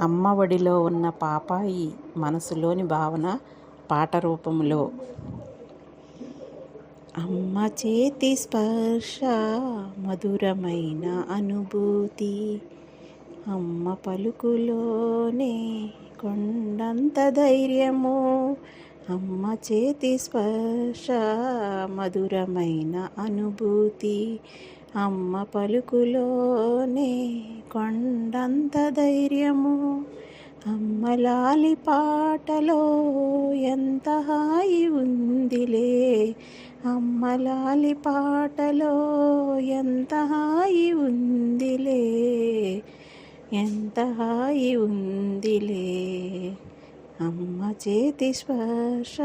అమ్మ ఒడిలో ఉన్న పాపాయి మనసులోని భావన పాట రూపంలో అమ్మ చేతి స్పర్శ మధురమైన అనుభూతి. అమ్మ పలుకులోనే కొండంత ధైర్యము. అమ్మ చేతి స్పర్శ మధురమైన అనుభూతి. అమ్మ పలుకులోనే కొండంత ధైర్యము. అమ్మ లాలి పాటలో ఎంత హాయి ఉందిలే. అమ్మ లాలి పాటలో ఎంత హాయి ఉందిలే. ఎంత హాయి ఉందిలే. అమ్మ చేతి స్పర్శ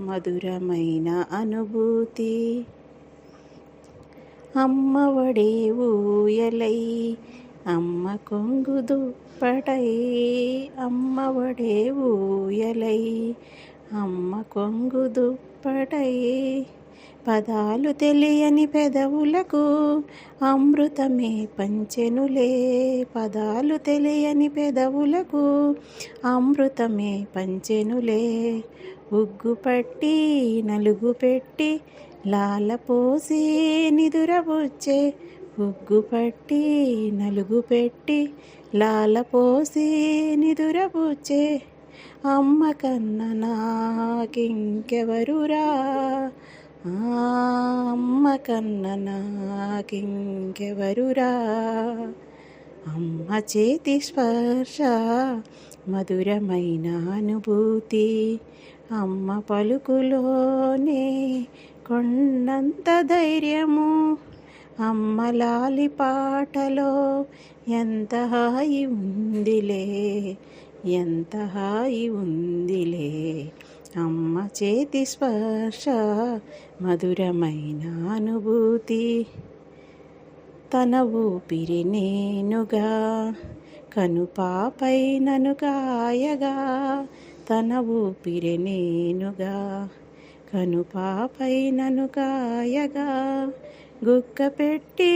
మధురమైన అనుభూతి. అమ్మ వడే ఊయలై అమ్మ కొంగు దుప్పటై. అమ్మ వడే ఊయలై అమ్మ కొంగు దుప్పటై. పదాలు తెలియని పెదవులకు అమృతమే పంచెనులే. పదాలు తెలియని పెదవులకు అమృతమే పంచెనులే. ఉగ్గు పట్టి నలుగు పెట్టి లాల పోసి నిదురబుచ్చే ఉగ్గు పట్టి నలుగు పెట్టి లాల పోసి నిదురబుచ్చే అమ్మ కన్న నాకింకెవరురా? అమ్మ కన్న నాకింకెవరురా అమ్మ చేతి స్పర్శ మధురమైన అనుభూతి. అమ్మ పలుకులోనే కొండంత ధైర్యము. అమ్మ లాలి పాటలో ఎంత హాయి ఉందిలే ఎంత హాయి ఉందిలే. అమ్మ చేతి స్పర్శ మధురమైన అనుభూతి. తన ఊపిరి నేనుగా కనుపాపై నను కాయగా తన ఊపిరి నేనుగా కనుపాపై నను కాయగా గుక్క పెట్టి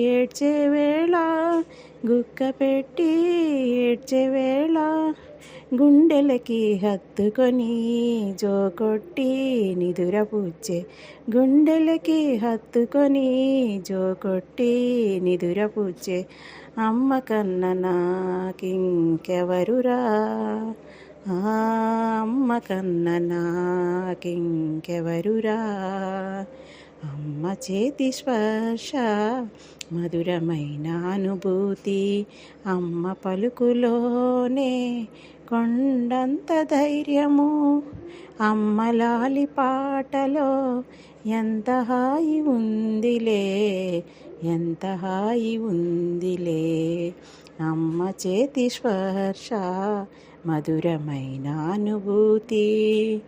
ఏడ్చే వేళ గుక్క పెట్టి ఏడ్చే వేళ గుండెలకి హత్తుకొని జోకొట్టి నిదురపుచ్చే గుండెలకి హత్తుకొని జోకొట్టి నిదురపుచ్చే అమ్మ కన్న నాకింకెవరురా? అమ్మ కన్న నాకింకెవరురా? అమ్మ చేతి స్పర్శ మధురమైన అనుభూతి. అమ్మ పలుకులోనే కొండంత ధైర్యము. అమ్మ లాలి పాటలో ఎంత హాయి ఉందిలే ఎంత హాయి ఉందిలే. అమ్మ చేతి స్పర్శ మధురమైన అనుభూతి.